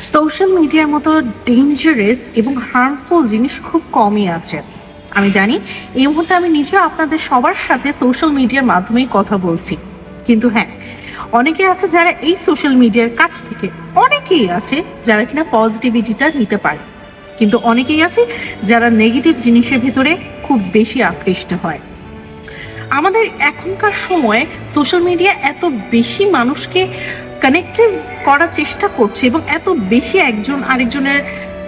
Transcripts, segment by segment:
Social মিডিয়ার মতো dangerous এবং হার্মফুল জিনিস খুব কমই আছে। আমি জানি, এই মুহূর্তে আমি নিজেও আপনাদের সবার সাথে সোশ্যাল মিডিয়ার মাধ্যমেই কথা বলছি। কিন্তু হ্যাঁ অনেকে আছে যারা এই সোশ্যাল মিডিয়ার কাছ থেকে, অনেকেই আছে যারা কিনা পজিটিভিটিটা নিতে পারে। কিন্তু অনেকেই আছে যারা নেগেটিভ জিনিসের ভিতরে খুব বেশি আকৃষ্ট হয়। আমাদের এখনকার সময়ে সোশ্যাল মিডিয়া এত বেশি মানুষকে কানেক্টিভ করার চেষ্টা করছে এবং এত বেশি একজন আরেকজনের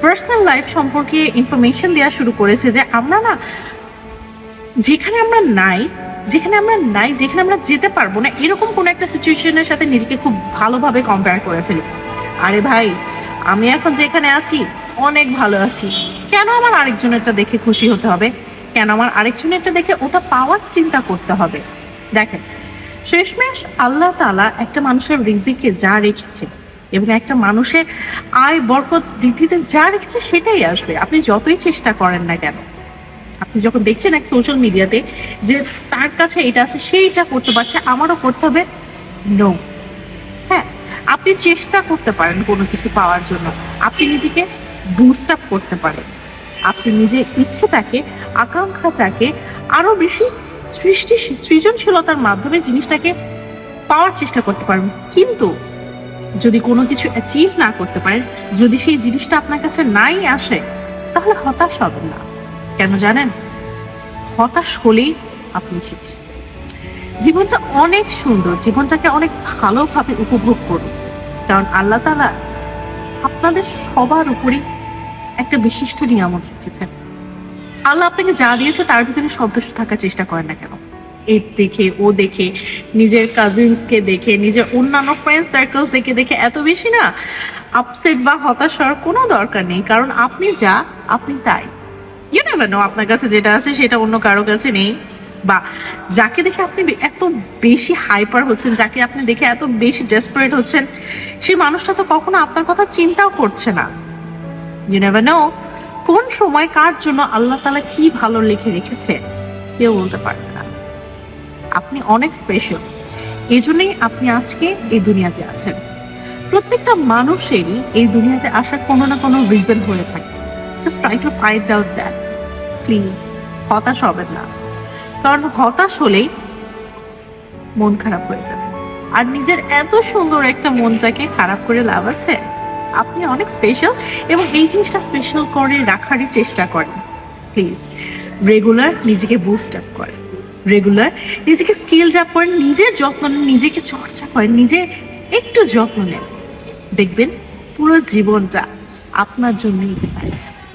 পার্সোনাল লাইফ সম্পর্কে ইনফরমেশন দেওয়া শুরু করেছে যে আমরা না, যেখানে আমরা নাই, যেখানে আমরা নাই, যেখানে আমরা যেতে পারব না, এরকম কোনো একটা সিচুয়েশনের সাথে নিজেকে খুব ভালোভাবে কম্পেয়ার করে ফেলি। আরে ভাই, আমি এখন যেখানে আছি, অনেক ভালো আছি। কেন আমার আরেকজনেরটা দেখে খুশি হতে হবে? কেন আমার আরেকজনেরটা দেখে ওটা পাওয়ার চিন্তা করতে হবে? দেখেন শেষমেশ আল্লাহ তালা একটা মানুষের রিজিকে যা রেখেছে এবং একটা মানুষের আয়, বরকত বৃদ্ধিতে যা রেখেছে সেটাই আসবে। আপনি যতই চেষ্টা করেন না কেন, আপনি যখন দেখছেন এক সোশ্যাল মিডিয়াতে যে তার কাছে এটা আছে, সেইটা করতে পারছে, আমারও করতে হবে নো হ্যাঁ আপনি চেষ্টা করতে পারেন কোনো কিছু পাওয়ার জন্য। আপনি নিজেকে বুস্ট আপ করতে পারেন। আপনি নিজের ইচ্ছেটাকে, আকাঙ্ক্ষাটাকে আরও বেশি সৃষ্টি সৃজনশীলতার মাধ্যমে জিনিসটাকে পাওয়ার চেষ্টা করতে পারেন কিন্তু যদি কোনো কিছু অ্যাচিভ না করতে পারেন, যদি সেই জিনিসটা আপনার কাছে নাই আসে, তাহলে হতাশ হবেন না। কেন জানেন? হতাশ হলেই আপনি শেষ জীবনটা অনেক সুন্দর, জীবনটাকে অনেক ভালোভাবে উপভোগ করুন। কারণ আল্লাহ তালা আপনাদের সবার উপরই একটা বিশিষ্ট নিয়ামত রেখেছেন। আল্লাহ আপনাকে যা দিয়েছে তার ভিতরে সন্তুষ্ট থাকার চেষ্টা করেন না কেন? এ দেখে, ও দেখে, নিজের কাজিনসকে দেখে, নিজের অন্যান্য ফ্রেন্ড সার্কেলস দেখে দেখে এত বেশি না আপসেট বা হতাশ হওয়ার কোনো দরকার নেই। কারণ আপনি যা, আপনি তাই। ইউ আপনার কাছে যেটা আছে, সেটা অন্য কারও কাছে নেই। বা যাকে দেখে আপনি এত বেশি হাইপার হচ্ছেন, যাকে আপনি দেখে এত বেশি ডেসপারেট হচ্ছেন, সেই মানুষটা তো কখনো আপনার কথা চিন্তাও করছে না। ইউ নেভার নো কোন সময় কার জন্য আল্লাহ তালা কি ভালো লিখে রেখেছে কেউ বলতে পারবে না। আপনি অনেক স্পেশাল এই জন্যই আপনি আজকে এই দুনিয়াতে আছেন। প্রত্যেকটা মানুষেরই এই দুনিয়াতে আসার কোনো না কোনো রিজন হয়ে থাকে। Just try to find out that please হতাশ হবেন না। কারণ হতাশ হলেই মন খারাপ হয়ে যাবে। আর নিজের এত সুন্দর একটা মনটাকে খারাপ করে লাভ আছে? আপনি অনেক স্পেশাল এবং এই জিনিসটা স্পেশাল করে রাখারই চেষ্টা করেন। প্লিজ রেগুলার নিজেকে বুস্ট আপ করেন। রেগুলার নিজেকে স্কিল আপ করেন, নিজের যত্ন নেন, নিজেকে চর্চা করেন, নিজে একটু যত্ন নেন। দেখবেন পুরো জীবনটা আপনার জন্যই দাঁড়িয়ে আছে